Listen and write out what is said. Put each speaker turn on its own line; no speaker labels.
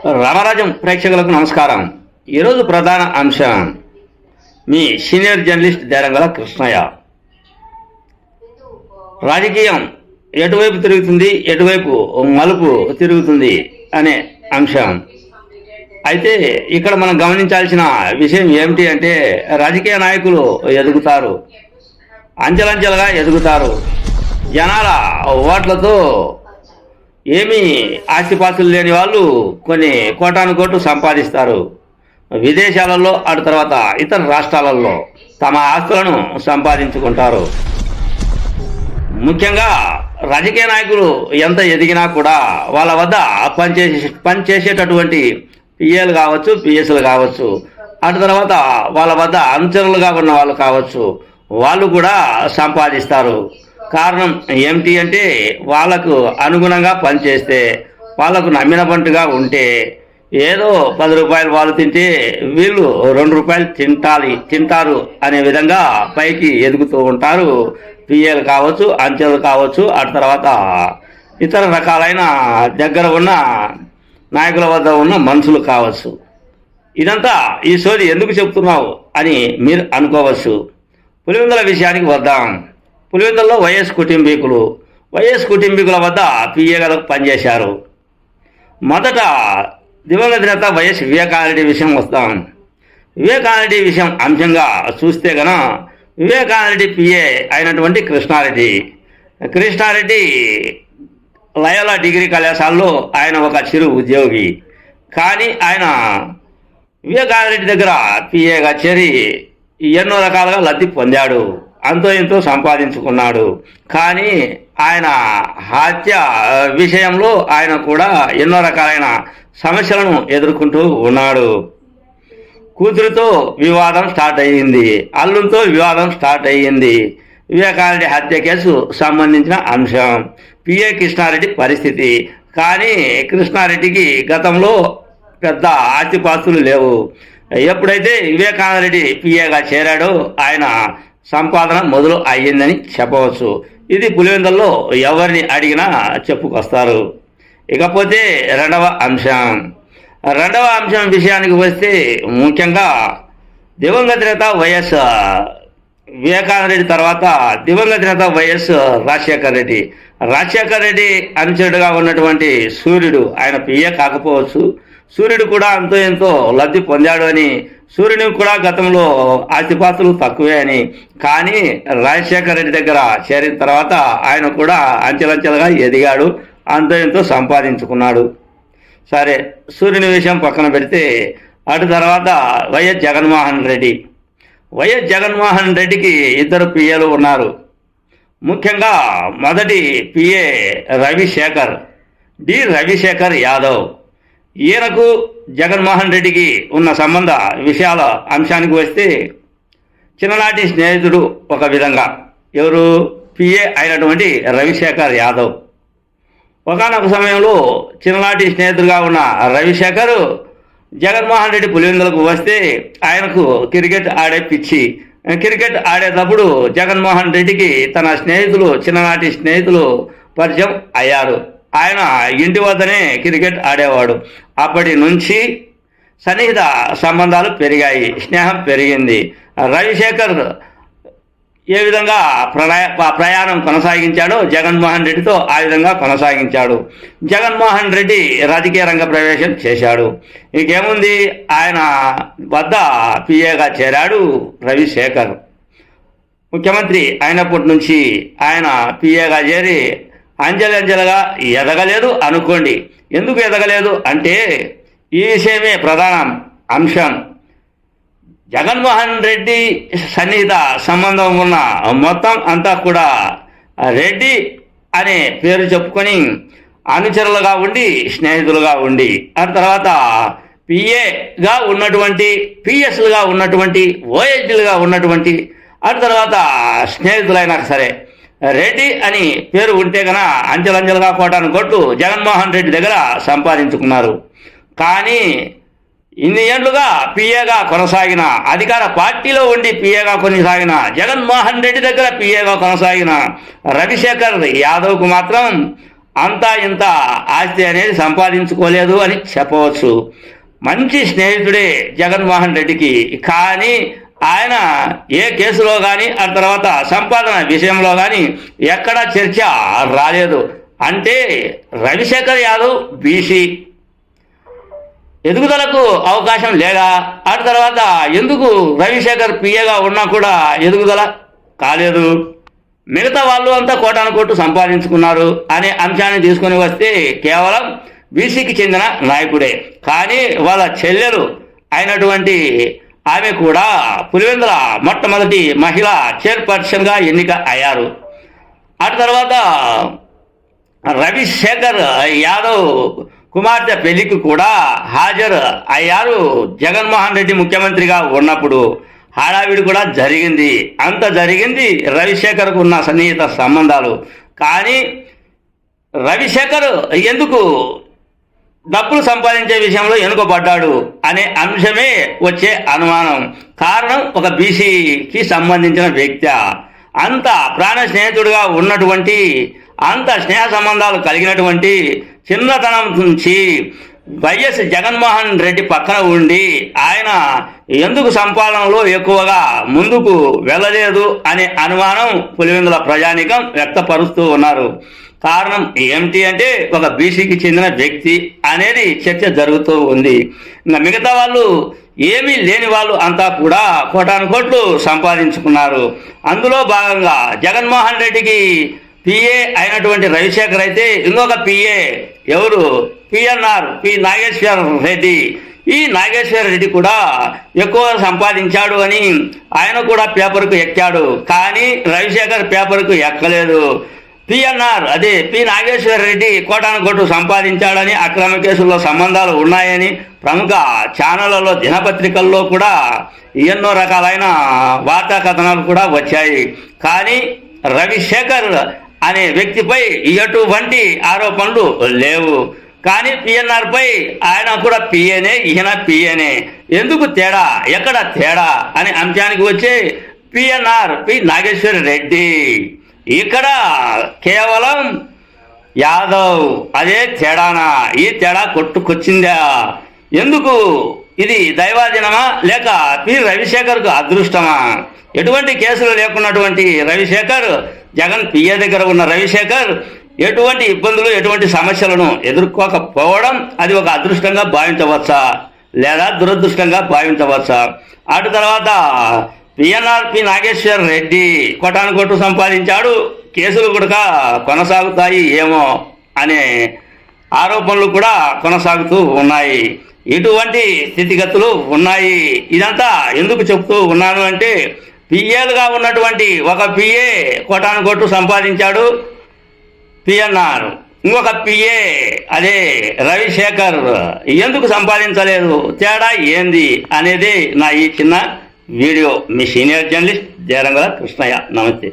రామరాజం ప్రేక్షకులకు నమస్కారం. ఈరోజు ప్రధాన అంశం మీ సీనియర్ జర్నలిస్ట్ దేరంగల కృష్ణయ్య. రాజకీయం ఎటువైపు తిరుగుతుంది ఎటువైపు మలుపు తిరుగుతుంది అనే అంశం. అయితే ఇక్కడ మనం గమనించాల్సిన విషయం ఏమిటి అంటే రాజకీయ నాయకులు ఎదుగుతారు అంచెలంచెలుగా ఎదుగుతారు. జనాల ఓట్లతో ఏమీ ఆస్తిపాస్తులు లేని వాళ్ళు కొన్ని కోటాను కోట్లు సంపాదిస్తారు. విదేశాలలో అటు తర్వాత ఇతర రాష్ట్రాలలో తమ ఆస్తులను సంపాదించుకుంటారు. ముఖ్యంగా రాజకీయ నాయకులు ఎంత ఎదిగినా కూడా వాళ్ళ వద్ద పనిచేసే పనిచేసేటటువంటి పిఏలు కావచ్చు పిఎస్లు కావచ్చు అటు తర్వాత వాళ్ళ వద్ద అనుచరులుగా ఉన్న వాళ్ళు కావచ్చు వాళ్ళు కూడా సంపాదిస్తారు. కారణం ఏమిటి అంటే వాళ్ళకు అనుగుణంగా పనిచేస్తే వాళ్ళకు నమ్మినబంటుగా ఉంటే ఏదో పది రూపాయలు వాళ్ళు తింటే వీళ్ళు రెండు రూపాయలు తింటాలి తింటారు అనే విధంగా పైకి ఎదుగుతూ ఉంటారు. పిఏలు కావచ్చు అంచెలు కావచ్చు ఆ తర్వాత ఇతర రకాలైన దగ్గర ఉన్న నాయకుల వద్ద ఉన్న మనుషులు కావచ్చు. ఇదంతా ఈ సోది ఎందుకు చెప్తున్నావు అని మీరు అనుకోవచ్చు. పులివెందుల విషయానికి వద్దాం. పులివెందుల్లో వైఎస్ కుటుంబీకులు. వైఎస్ కుటుంబీకుల వద్ద పిఏలకు పనిచేశారు. మొదట దివంగత నేత వైఎస్ వివేకానరెడ్డి విషయం వస్తాం. వివేకానంద విషయం అంశంగా చూస్తే గన వివేకానంద పిఏ అయినటువంటి కృష్ణారెడ్డి. కృష్ణారెడ్డి లయోలా డిగ్రీ కళాశాలలో ఆయన ఒక చిరు ఉద్యోగి. కానీ ఆయన వివేకానంద దగ్గర పిఏగా చేరి ఎన్నో రకాలుగా లబ్ధి పొందాడు. అంతో ఎంతో సంపాదించుకున్నాడు. కానీ ఆయన హత్య విషయంలో ఆయన కూడా ఎన్నో రకాలైన సమస్యలను ఎదుర్కొంటూ ఉన్నాడు. కూతురుతో వివాదం స్టార్ట్ అయ్యింది. అల్లుంతో వివాదం స్టార్ట్ అయ్యింది. వివేకానంద హత్య కేసు సంబంధించిన అంశం. పిఏ కృష్ణారెడ్డి పరిస్థితి. కానీ కృష్ణారెడ్డికి గతంలో పెద్ద ఆస్తిపాస్తులు లేవు. ఎప్పుడైతే వివేకానందరెడ్డి పిఏగా చేరాడో ఆయన సంపాదన మొదలు అయ్యిందని చెప్పవచ్చు. ఇది పులివెందుల్లో ఎవరిని అడిగినా చెప్పుకొస్తారు. ఇకపోతే రెండవ అంశం. రెండవ అంశం విషయానికి వస్తే ముఖ్యంగా దివంగత నేత వైఎస్ వివేకానంద రెడ్డి తర్వాత దివంగత నేత వైఎస్ రాజశేఖర్ రెడ్డి. రాజశేఖర్ రెడ్డి అనుచరుడుగా ఉన్నటువంటి సూర్యుడు. ఆయన పిఏ కాకపోవచ్చు సూర్యుడు కూడా అంతో ఎంతో లబ్ధి పొందాడు అని సూర్యుని కూడా గతంలో ఆస్తిపాస్తులు తక్కువే అని. కానీ రాజశేఖర్ రెడ్డి దగ్గర చేరిన తర్వాత ఆయన కూడా అంచెలంచెలుగా ఎదిగాడు అంతో ఎంతో సంపాదించుకున్నాడు. సరే సూర్యుని విషయం పక్కన పెడితే అటు తర్వాత వైఎస్ జగన్మోహన్ రెడ్డి. వైఎస్ జగన్మోహన్ రెడ్డికి ఇద్దరు పిఏలు ఉన్నారు. ముఖ్యంగా మొదటి పిఏ రవిశేఖర్ డి రవిశేఖర్ యాదవ్. ఈయనకు జగన్మోహన్ రెడ్డికి ఉన్న సంబంధ విషయాల అంశానికి వస్తే చిన్ననాటి స్నేహితుడు ఒక విధంగా. ఎవరు? పిఏ అయినటువంటి రవిశేఖర్ యాదవ్. ఒకనొక సమయంలో చిన్ననాటి స్నేహితుడుగా ఉన్న రవిశేఖర్ జగన్మోహన్ రెడ్డి పులివెందులకు వస్తే ఆయనకు క్రికెట్ ఆడే పిచ్చి. క్రికెట్ ఆడేటప్పుడు జగన్మోహన్ రెడ్డికి తన స్నేహితులు చిన్ననాటి స్నేహితులు పరిచయం అయ్యారు. ఆయన ఇంటి వద్దనే క్రికెట్ ఆడేవాడు. అప్పటి నుంచి సన్నిహిత సంబంధాలు పెరిగాయి స్నేహం పెరిగింది. రవిశేఖర్ ఏ విధంగా ప్రళయ ప్రయాణం కొనసాగించాడో జగన్మోహన్ రెడ్డితో ఆ విధంగా కొనసాగించాడు. జగన్మోహన్ రెడ్డి రాజకీయ రంగ ప్రవేశం చేశాడు. ఇంకేముంది? ఆయన వద్ద పిఏగా చేరాడు రవిశేఖర్. ముఖ్యమంత్రి అయినప్పటి నుంచి ఆయన పిఏగా చేరి అంజలంజలగా ఎదగలేదు అనుకోండి. ఎందుకు ఎదగలేదు? అంటే ఈ విషయమే ప్రధాన అంశం. జగన్మోహన్ రెడ్డి సన్నిహిత సంబంధం ఉన్న మొత్తం అంతా కూడా రెడ్డి అనే పేరు చెప్పుకొని అనుచరులుగా ఉండి స్నేహితులుగా ఉండి ఆ తర్వాత పిఏగా ఉన్నటువంటి పిఎస్లుగా ఉన్నటువంటి ఓఎస్డీలుగా ఉన్నటువంటి ఆ తర్వాత స్నేహితులైనా సరే రెడ్డి అని పేరు ఉంటే గన అంచెలంచెలుగా కోటాను కొట్టు జగన్మోహన్ రెడ్డి దగ్గర సంపాదించుకున్నారు. కానీ ఇన్ని ఏళ్ళుగా పిఏగా కొనసాగిన అధికార పార్టీలో ఉండి పిఏగా కొనసాగిన జగన్మోహన్ రెడ్డి దగ్గర పిఏగా కొనసాగిన రవిశేఖర్ యాదవ్కు మాత్రం అంతా ఇంత ఆస్తి అనేది సంపాదించుకోలేదు అని చెప్పవచ్చు. మంచి స్నేహితుడే జగన్మోహన్ రెడ్డికి. కానీ ఆయన ఏ కేసులో కానీ ఆ తర్వాత సంపాదన విషయంలో కానీ ఎక్కడా చర్చ రాలేదు. అంటే రవిశేఖర్ యాదవ్ బీసీ. ఎదుగుదలకు అవకాశం లేదా? ఆ తర్వాత ఎందుకు రవిశేఖర్ పిఏగా ఉన్నా కూడా ఎదుగుదల కాలేదు? మిగతా వాళ్ళు అంతా కోటాను కోట్లు సంపాదించుకున్నారు అనే అంశాన్ని తీసుకొని వస్తే కేవలం బీసీకి చెందిన నాయకుడే. కానీ వాళ్ళ చెల్లెలు అయినటువంటి ఆమె కూడా పులివెందుల మొట్టమొదటి మహిళా చైర్పర్సన్గా ఎన్నిక అయ్యారు. ఆ తర్వాత రవిశేఖర్ యాదవ్ కుమార్తె పెళ్ళికి కూడా హాజరు అయ్యారు. జగన్మోహన్ రెడ్డి ముఖ్యమంత్రిగా ఉన్నప్పుడు హడావిడి కూడా జరిగింది. అంత జరిగింది రవిశేఖర్కు ఉన్న సన్నిహిత సంబంధాలు. కానీ రవిశేఖర్ ఎందుకు డబ్బులు సంపాదించే విషయంలో వెనుకబడ్డాడు అనే అంశమే వచ్చే అనుమానం. కారణం ఒక బీసీకి సంబంధించిన వ్యక్తి. అంత ప్రాణ స్నేహితుడిగా ఉన్నటువంటి అంత స్నేహ సంబంధాలు కలిగినటువంటి చిన్నతనం నుంచి వైఎస్ జగన్మోహన్ రెడ్డి పక్కన ఉండి ఆయన ఎందుకు సంపాదనలో ఎక్కువగా ముందుకు వెళ్ళలేదు అనే అనుమానం పులివెందుల ప్రజానికం వ్యక్తపరుస్తూ ఉన్నారు. కారణం ఏమిటి అంటే ఒక బీసీకి చెందిన వ్యక్తి అనేది చర్చ జరుగుతూ ఉంది. ఇంకా మిగతా వాళ్ళు ఏమీ లేని వాళ్ళు అంతా కూడా కోటాను కోట్లు సంపాదించుకున్నారు. అందులో భాగంగా జగన్మోహన్ రెడ్డికి పిఏ అయినటువంటి రవిశేఖర్ అయితే ఇంకొక పిఏ ఎవరు? PNR P Nageswara Reddy. ఈ నాగేశ్వర రెడ్డి కూడా ఎక్కువ సంపాదించాడు అని ఆయన కూడా పేపర్కు ఎక్కాడు. కానీ రవిశేఖర్ పేపర్కు ఎక్కలేదు. పిఎన్ఆర్ అదే పి నాగేశ్వర రెడ్డి కోటాను సంపాదించాడని అక్రమ కేసుల్లో సంబంధాలు ఉన్నాయని ప్రముఖ ఛానళ్ళలో దినపత్రికల్లో కూడా ఎన్నో రకాలైన వార్తా కథనాలు కూడా వచ్చాయి. కానీ రవిశేఖర్ అనే వ్యక్తిపై ఎటువంటి ఆరోపణలు లేవు. కానీ పిఎన్ఆర్పై ఆయన కూడా పిఏనే ఈయన పిఏనే ఎందుకు తేడా? ఎక్కడ తేడా? అనే అంశానికి వచ్చే పిఎన్ఆర్ పి నాగేశ్వర రెడ్డి. ఇక్కడ కేవలం యాదవ్ అదే తేడానా? ఈ తేడా కొట్టుకొచ్చిందా? ఎందుకు? ఇది దైవాధీనమా? లేక పి. రవిశేఖర్కు అదృష్టమా? ఎటువంటి కేసులు లేకున్నటువంటి రవిశేఖర్ జగన్ పిఏ దగ్గర ఉన్న రవిశేఖర్ ఎటువంటి ఇబ్బందులు ఎటువంటి సమస్యలను ఎదుర్కోకపోవడం అది ఒక అదృష్టంగా భావించవచ్చా? లేదా దురదృష్టంగా భావించవచ్చా? అటు తర్వాత పిఎన్ఆర్పి నాగేశ్వర్ రెడ్డి కొటాను కొట్టు సంపాదించాడు కేసులు కూడా కొనసాగుతాయి ఏమో అనే ఆరోపణలు కూడా కొనసాగుతూ ఉన్నాయి. ఇటువంటి స్థితిగతులు ఉన్నాయి. ఇదంతా ఎందుకు చెప్తూ ఉన్నాను అంటే పిఏలుగా ఉన్నటువంటి ఒక పిఏ కోటాను కొట్టు సంపాదించాడు పిఎన్ఆర్ ఇంకొక పిఏ అదే రవిశేఖర్ ఎందుకు సంపాదించలేదు? తేడా ఏంది? అనేది నా ఈ చిన్న వీడియో మీ సీనియర్ జర్నలిస్ట్ జయరంగల కృష్ణయ్య. నమస్తే.